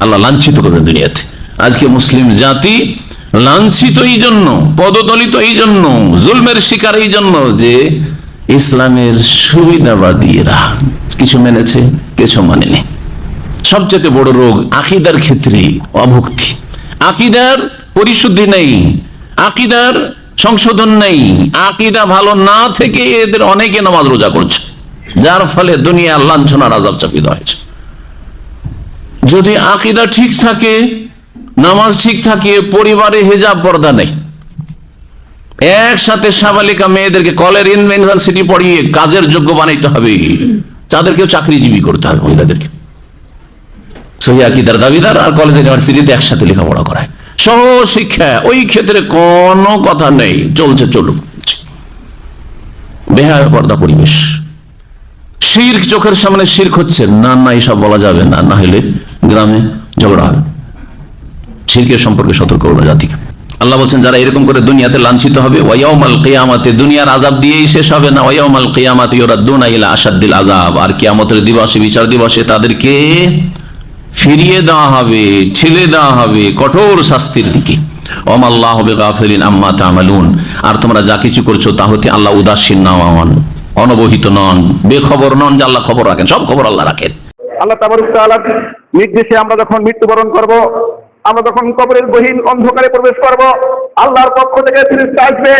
আল্লাহ লাঞ্ছিত করবেন দুনিয়াতে। আজকে মুসলিম জাতি লাঞ্ছিত এই জন্য, পদদলিত এই জন্য, জুলমের শিকার এই জন্য যে ইসলামের সুবিধাবাদীরা কিছু মেনেছে, কিছু মানেনি। সবচেয়ে বড় রোগ আকিদার ক্ষেত্রে অভুক্তি। আকিদার পরিশুদ্ধি নেই, আকিদার সংশোধন নেই, আকিদা ভালো না থেকে এদের অনেকে নামাজ রোজা করছে। যার ফলে দুনিয়া লাঞ্ছনার আজাব চাপিত হয়েছে। যদি আকিদা ঠিক থাকে, নামাজ ঠিক থাকে, পরিবারে হেজাব পর্দা নেই। একসাথে সাবালিকা মেয়েদেরকে কলের ইউনিভার্সিটি পড়িয়ে কাজের যোগ্য বানাইতে হবে। যাদেরকেও চাকরিজীবী করতে হবে মহিলাদেরকে। সহি দাবিদার আর কলেজ ইউনিভার্সিটিতে একসাথে লেখাপড়া করায়। সহ শিক্ষা, ওই ক্ষেত্রে কোনো কথা নেই, চলছে চলুক। বেহায় পর্দা পরিবেশ। শির্ক চোখের সামনে শির্ক হচ্ছে না না, এসব বলা যাবে না না হলে গ্রামে ঝগড়া হবে। শিরকের সম্পর্কে সতর্ক করব জাতিকে। আল্লাহ বলছেন, যারা এরকম করে দুনিয়াতে লাঞ্ছিত হবে ওয়াউমাল কিয়ামাতে দুনিয়ার আজাব দিয়েই শেষ হবে না ওয়াউমাল কিয়ামাতে ইউরাদ্দুনা ইলা আসাদ্দিল আজাব আর কিয়ামতের দিবসে, বিচার দিবসে তাদেরকে ফিরিয়ে দেওয়া হবে, ঠেলে দেওয়া হবে কঠোর শাস্তির দিকে। ওম আল্লাহ হবে গাফিরিন আম্মা তামালুন। আর তোমরা যা কিছু করছ, তা হতে আল্লাহ উদাসীন না হন অনবহিত নন, বেখবর নন, যে আল্লাহ খবর রাখেন, সব খবর আল্লাহ রাখেন। আল্লাহ তাআলার নির্দেশে আমরা যখন মৃত্যুবরণ করব, আমরা যখন কবরের গহীন অন্ধকারে প্রবেশ করব, আল্লাহর পক্ষ থেকে ফিরিস্তা আসবে,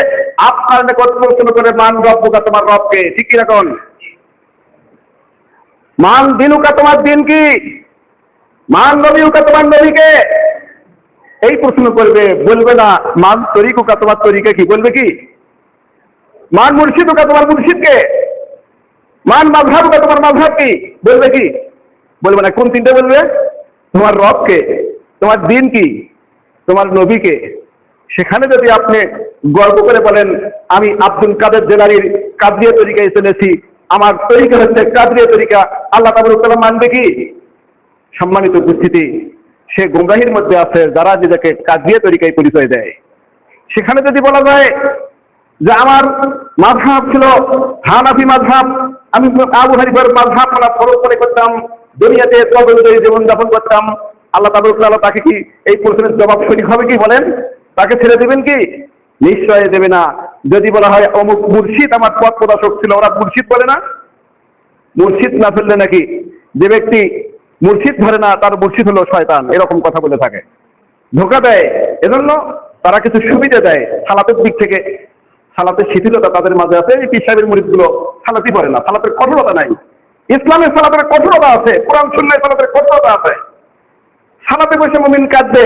আপনার প্রশ্ন করে মান রব্বুকা তোমার রবকে, ঠিক রাখুন মান দিনুকা তোমার দিন কি? মান নবীকা তোমার নবীকে? এই প্রশ্ন করবে, বলবে না, মান তরিকুকা তোমার তরিকে কি, বলবে কি? মান মুর্শিদ মুর্শিদুকা তোমার মুর্শিদকে? মান মাঝহাবুকা তোমার মাঝহাব কি বলবে কি? বলবে না, কোন তিনটে বলবে? তোমার রবকে, তোমার দিন কি তোমার নবীকে। সেখানে যদি আপনি গর্ব করে বলেন, আমি আব্দুল কাদের জেলারির কাদরিয়া তরিকায় চলেছি, আমার তরিকা হচ্ছে কাদরিয়া তরিকা, আল্লাহ তাবরুক মানবে কি? সম্মানিত উপস্থিতি, সে গুমরাহির মধ্যে আছে যারা নিজেকে কাদরিয়া তরিকায় পরিচয় দেয়। সেখানে যদি বলা যায় যে আমার মাঝহাব ছিল, হানাফি মাঝহাব আমি আবু হানিফার মাঝহাব মানে ফলো করে করতাম, দুনিয়াতে অনুযায়ী জীবনযাপন করতাম। আল্লাহ তাবুল্লাহ তাকে কি এই প্রশ্নের জবাব সঠিক হবে কি বলেন? তাকে ছেড়ে দেবেন কি? নিশ্চয় দেবে না। যদি বলা হয়, অমুক মুর্শিদ আমার পথ প্রদর্শক ছিল, ওরা মুর্শিদ বলে না? মুর্শিদ না ফেললে নাকি? যে ব্যক্তি মুর্শিদ ধরে না, তার মুর্শিদ হলো শয়তান, এরকম কথা বলে থাকে। ধোকা দেয়। এজন্য তারা কিছু সুবিধা দেয়, সালাতের দিক থেকে। সালাতের শিথিলতা তাদের মাঝে আছে, এই পীর সাহেবের মুরিদগুলো সালাতি পড়ে না, সালাতের কঠোরতা নাই। ইসলামের সালাতের কঠোরতা আছে, কোরআন শুনলে সালাতের কঠোরতা আছে। সালাতে বসে মমিন কাঁদবে,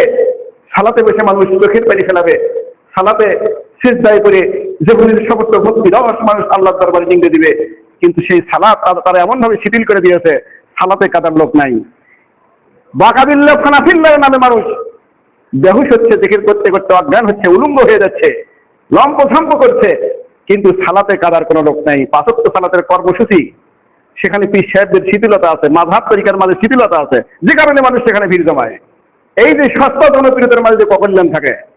সালাতে বসে মানুষ চোখের পানি ফেলাবে, সালাতে শেষ দায় করে যেগুলির সমস্ত ভক্তি রস মানুষ আল্লাহ দরবারে নিংড়ে দিবে, কিন্তু সেই সালাত তারা- তারা এমন ভাবে শিথিল করে দিয়েছে, সালাতে কাদার লোক নাই। বাকাবিল্লা ফানাফিল্লার নামে মানুষ। বেহুশ হচ্ছে, দেখে করতে করতে অজ্ঞান হচ্ছে, উলুঙ্গ হয়ে যাচ্ছে। লম্ব ঝম্প করছে। কিন্তু সালাতে কাদার কোনো লোক নাই। পাশত্য সালাতের কর্মসূচি, সেখানে পীর সাহেবদের শিথিলতা আছে মাধাব তরিকার মাঝে শিথিলতা আছে। যে কারণে মানুষ সেখানে ভিড় জমায়। এই যে সস্তা জনপ্রিয়তার মাঝে যে ককল্যাণ থাকে